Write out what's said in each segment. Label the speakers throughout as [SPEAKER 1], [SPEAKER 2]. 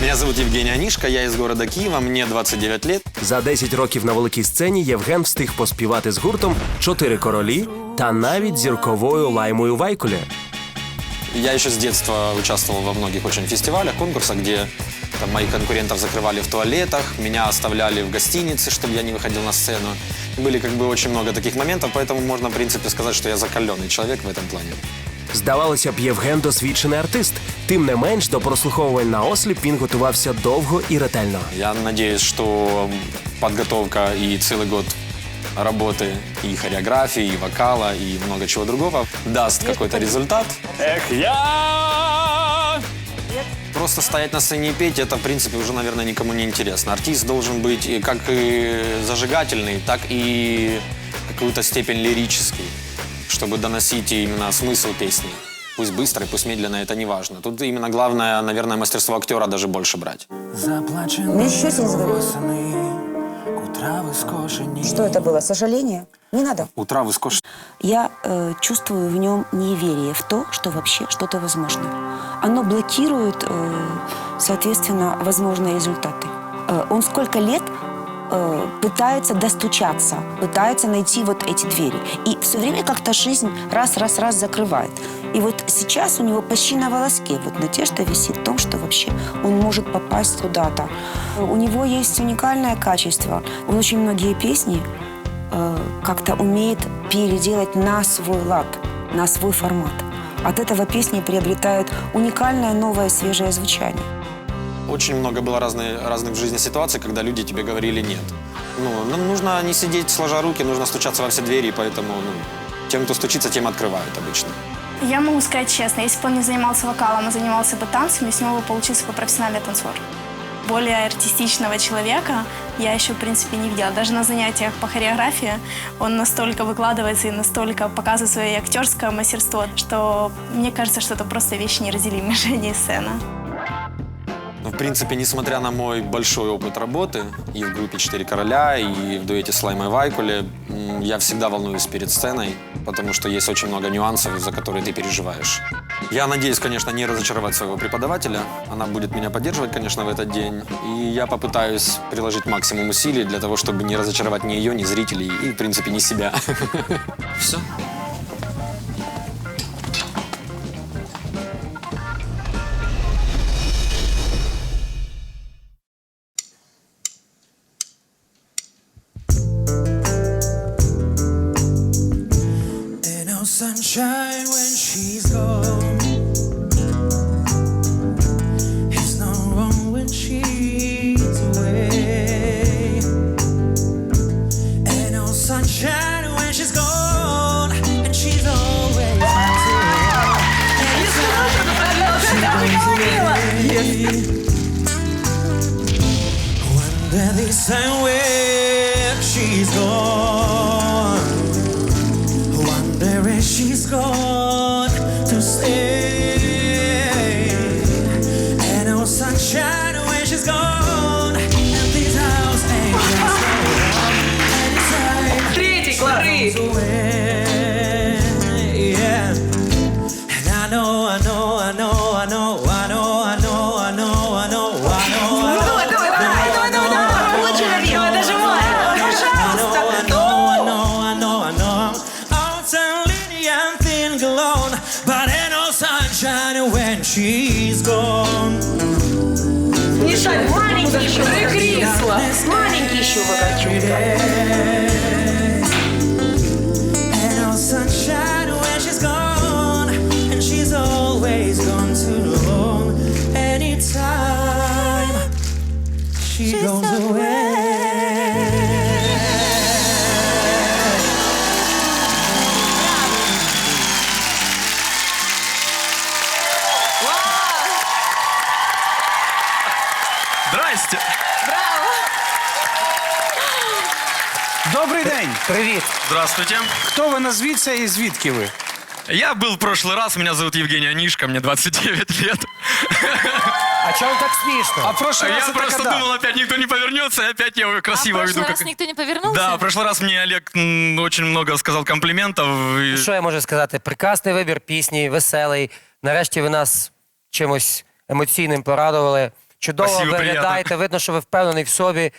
[SPEAKER 1] Меня зовут Евгений Анишка, я из города Киева, мне 29 лет.
[SPEAKER 2] За 10 років на великій сцені Євген встиг поспівати з гуртом Чотири королі та навіть зірковою лаймою Вайкулі.
[SPEAKER 1] Я еще с детства участвовал во многих очень фестивалях, конкурсах, где там, моих конкурентов закрывали в туалетах, меня оставляли в гостинице, чтобы я не выходил на сцену. Были как бы очень много таких моментов, поэтому можно, в принципе, сказать, что я закаленный человек в этом плане.
[SPEAKER 2] Здавалося б, Євген досвідчений артист. Тим не менш, до прослуховувань на осліп він готувався довго і ретельно.
[SPEAKER 1] Я надеюсь, что подготовка и целый год работы и хореографии, и вокала, и много чего другого даст какой-то результат.
[SPEAKER 3] Эх, я...
[SPEAKER 1] Просто стоять на сцене и петь, это, в принципе, уже, наверное, никому не интересно. Артист должен быть и как и зажигательный, так и какую-то степень лирический, чтобы доносить именно смысл песни. Пусть быстро, пусть медленно, это не важно. Тут именно главное, наверное, мастерство актера даже больше брать.
[SPEAKER 4] Не. Что это было? Сожаление? Не надо.
[SPEAKER 1] Утра вы скош...
[SPEAKER 5] Я э, чувствую в нем неверие в то, что вообще что-то возможно. Оно блокирует, э, соответственно, возможные результаты. Э, он сколько лет э, пытается достучаться, пытается найти вот эти двери. И все время как-то жизнь раз-раз-раз закрывает. И вот сейчас у него почти на волоске вот надежда висит в том, что вообще он может попасть куда-то. У него есть уникальное качество. Он очень многие песни э, как-то умеет переделать на свой лад, на свой формат. От этого песни приобретают уникальное новое свежее звучание.
[SPEAKER 1] Очень много было разные, разных в жизни ситуаций, когда люди тебе говорили «нет». Ну, нам нужно не сидеть сложа руки, нужно стучаться во все двери, поэтому ну, тем, кто стучится, тем открывают обычно.
[SPEAKER 6] Я могу сказать честно, если бы он не занимался вокалом, а занимался бы танцами, с него бы получился бы профессиональный танцор. Более артистичного человека я еще, в принципе, не видела. Даже на занятиях по хореографии он настолько выкладывается и настолько показывает свое актерское мастерство, что мне кажется, что это просто вещи неразделимые жизни и сцена.
[SPEAKER 1] Принципе, несмотря на мой большой опыт работы и в группе «Четыре короля», и в дуэте с Лаймой Вайкуле, я всегда волнуюсь перед сценой, потому что есть очень много нюансов, за которые ты переживаешь. Я надеюсь, конечно, не разочаровать своего преподавателя. Она будет меня поддерживать, конечно, в этот день. И я попытаюсь приложить максимум усилий для того, чтобы не разочаровать ни ее, ни зрителей, и, в принципе, ни себя. Все.
[SPEAKER 7] Sunshine when she's gone. It's no wrong when she's away. Ain't no sunshine when she's gone, and she's always Wonder this time where shining when she's gone. Не
[SPEAKER 8] шаль, маленький еще, кресла. Маленький еще,
[SPEAKER 3] вагачука.
[SPEAKER 9] Добрий день.
[SPEAKER 2] Привіт!
[SPEAKER 3] Здравствуйте.
[SPEAKER 9] Хто ви назвіться і звідки ви?
[SPEAKER 3] Я был в прошлый раз, меня зовут Евгений Анишка, мне 29 лет.
[SPEAKER 2] А чому так смішно?
[SPEAKER 9] А в прошлый раз
[SPEAKER 3] Я
[SPEAKER 9] это
[SPEAKER 3] просто
[SPEAKER 9] когда?
[SPEAKER 3] думал, опять никто не повернется, и опять я красиво
[SPEAKER 10] а в
[SPEAKER 3] веду.
[SPEAKER 10] прошлый раз
[SPEAKER 3] как-
[SPEAKER 10] никто не повернулся?
[SPEAKER 3] Да, в прошлый раз мне Олег м, очень много сказал комплиментов. и-
[SPEAKER 11] Що я можу сказати? Прекрасний вибір пісні, веселий. Нарешті ви нас чимось емоційним порадували.
[SPEAKER 10] Чудово
[SPEAKER 3] Спасибо,
[SPEAKER 10] виглядаєте, видно, що ви впевнений в собі.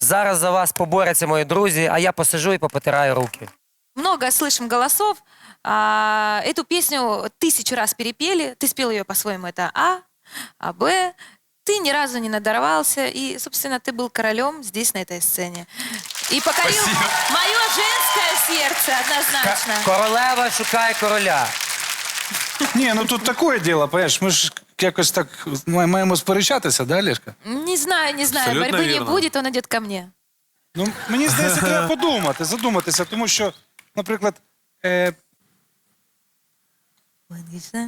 [SPEAKER 10] Зараз за вас поборються мої друзі, а я посижу і попотираю руки.
[SPEAKER 11] Много слышим голосов. А, эту песню тысячу раз перепели. Ты спел ее по-своему, это А, а Б. Ты ни разу не надорвался. И, собственно, ты был королем здесь, на этой сцене. И покорил
[SPEAKER 3] Спасибо.
[SPEAKER 11] мое женское сердце однозначно.
[SPEAKER 10] Королева шукає короля.
[SPEAKER 9] Ні, ну тут таке діло, понимаєш, ми ж якось так ма- маємо сперечатися, да, Лешка?
[SPEAKER 11] Не знаю, не знаю.
[SPEAKER 1] Абсолютно
[SPEAKER 11] Борьбы не
[SPEAKER 1] верно.
[SPEAKER 11] будет, он идет ко мне.
[SPEAKER 9] Ну, мені здається, треба подумати, задуматися, тому що, наприклад, е,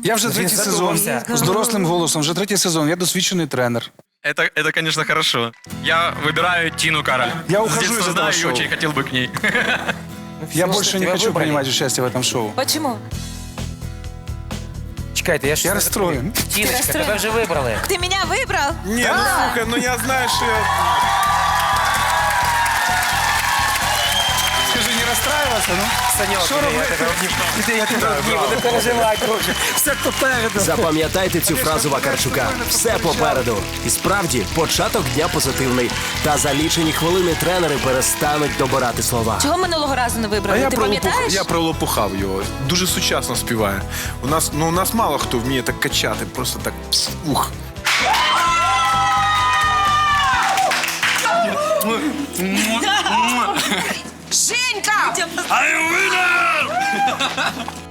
[SPEAKER 9] я вже третій сезон
[SPEAKER 10] задумався.
[SPEAKER 9] з дорослим голосом, вже третій сезон, я досвідчений тренер.
[SPEAKER 3] Это, это, конечно, хорошо. Я выбираю Тину Кароль.
[SPEAKER 9] Я
[SPEAKER 3] С
[SPEAKER 9] ухожу
[SPEAKER 3] детства
[SPEAKER 9] из этого
[SPEAKER 3] знаю и
[SPEAKER 9] шоу.
[SPEAKER 3] очень хотел бы к ней.
[SPEAKER 9] Я
[SPEAKER 10] Слушай,
[SPEAKER 9] больше не
[SPEAKER 10] тебя
[SPEAKER 9] хочу
[SPEAKER 10] выбрали.
[SPEAKER 9] принимать участие в этом шоу.
[SPEAKER 11] Почему?
[SPEAKER 10] Чекайте, я ж
[SPEAKER 9] Я
[SPEAKER 10] не
[SPEAKER 9] розстроєн.
[SPEAKER 10] Тіночка,
[SPEAKER 11] розстроєна?
[SPEAKER 10] тебе вже вибрали.
[SPEAKER 11] Ты меня выбрал?
[SPEAKER 1] Не, ну слухай, ну я знаю, что...
[SPEAKER 9] Скажи, не розстраюватися, ну?
[SPEAKER 10] Саньок,
[SPEAKER 9] Що робити?
[SPEAKER 10] Іди, я тебе обніму, не переживай, друже. Все попереду.
[SPEAKER 2] Запам'ятайте цю фразу Вакарчука. Все попереду. І справді, початок дня позитивний. Та за лічені хвилини тренери перестануть добирати слова.
[SPEAKER 11] Чого минулого разу не вибрали? Ти пам'ятаєш?
[SPEAKER 12] я пролопухав його. Дуже сучасно співає. У нас, ну, у нас мало хто вміє так качати, просто так ух.
[SPEAKER 3] I'm a winner!